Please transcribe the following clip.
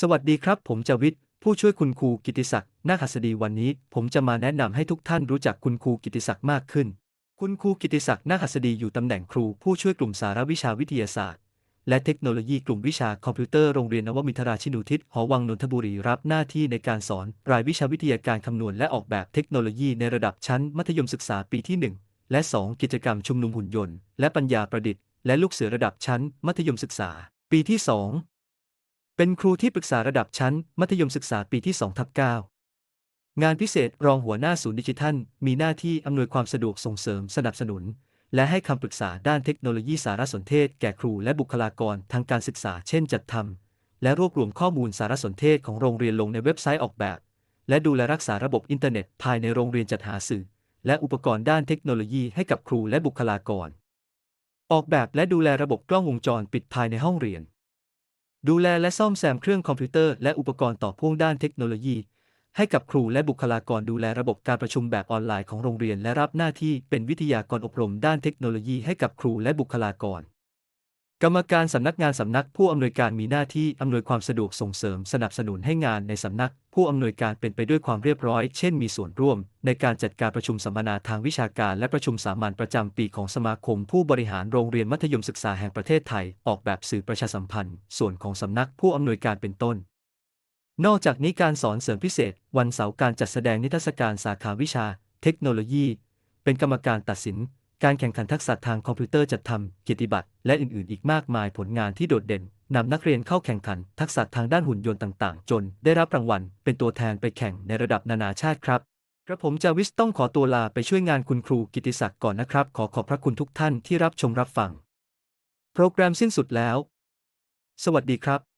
สวัสดีครับ ผมจวิทย์ผู้ช่วยคุณครูกิติศักดิ์นาคหัสดีวันนี้ ผมจะมาแนะนำให้ทุกท่านรู้จักคุณครูกิติศักดิ์มากขึ้น คุณครูกิติศักดิ์นาคหัสดีอยู่ตำแหน่งครูผู้ช่วยกลุ่มสารวิชาวิทยาศาสตร์ และเทคโนโลยีกลุ่มวิชาคอมพิวเตอร์โรงเรียนนวมินทราชินูทิศหอวังนนทบุรีรับหน้าที่ในการสอน รายวิชาวิทยาการคำนวณและออกแบบเทคโนโลยีในระดับชั้นมัธยมศึกษาปีที่ 1 และ 2 กิจกรรมชุมนุมหุ่นยนต์ และปัญญาประดิษฐ์และลูกเสือระดับชั้นมัธยมศึกษา ปีที่ 2 เป็นครูที่ปรึกษาระดับชั้น มัธยมศึกษาปีที่2ทับ9งานพิเศษรองหัวหน้าศูนย์ดิจิทัล มีหน้าที่อำนวยความสะดวกส่งเสริมสนับสนุน และให้คำปรึกษาด้านเทคโนโลยีสารสนเทศ แก่ครูและบุคลากรทางการศึกษา เช่น จัดทำและรวบรวมข้อมูลสารสนเทศของโรงเรียนลงในเว็บไซต์ออกแบบ และดูแลรักษาระบบอินเทอร์เน็ต ภายในโรงเรียนจัดหาสื่อ และอุปกรณ์ด้านเทคโนโลยีให้กับครูและบุคลากร ออกแบบและดูแลระบบกล้องวงจรปิดภายในห้องเรียน ดูแลและซ่อมแซมเครื่องคอมพิวเตอร์และอุปกรณ์ต่อพ่วงด้านเทคโนโลยี ให้กับครูและบุคลากรดูแลระบบการประชุมแบบออนไลน์ของโรงเรียน และรับหน้าที่เป็นวิทยากรอบรมด้านเทคโนโลยีให้กับครูและบุคลากร กรรมการสำนักงานสำนักผู้อำนวยการมีหน้าที่อำนวยความสะดวกส่งเสริมสนับสนุนให้งานในสำนัก ผู้อำนวยการเป็นไปด้วยความเรียบร้อย เช่นมีส่วนร่วม ในการจัดการประชุมสัมมนาทางวิชาการและประชุมสามัญประจำปีของสมาคม ผู้บริหารโรงเรียนมัธยมศึกษาแห่งประเทศไทย ออกแบบสื่อประชาสัมพันธ์ ส่วนของสำนักผู้อำนวยการเป็นต้น นอกจากนี้การสอนเสริมพิเศษ วันเสาร์การจัดแสดงนิทรรศการสาขาวิชา เทคโนโลยี เป็นกรรมการตัดสิน การแข่งขันทักษะทางคอมพิวเตอร์จัดทำกียรติบัตรและอื่นๆ อีกมากมายผลงานที่โดดเด่นนำนักเรียนเข้าแข่งขันทักษะทางด้านหุ่นยนต์ต่างๆ จนได้รับรางวัล เป็นตัวแทนไปแข่งในระดับนานาชาติครับ กระผมจาวิสต้องขอตัวลาไปช่วยงานคุณครูกิติศักดิ์ก่อนนะครับ ขอขอบพระคุณทุกท่านที่รับชมรับฟัง โปรแกรมสิ้นสุดแล้ว สวัสดีครับ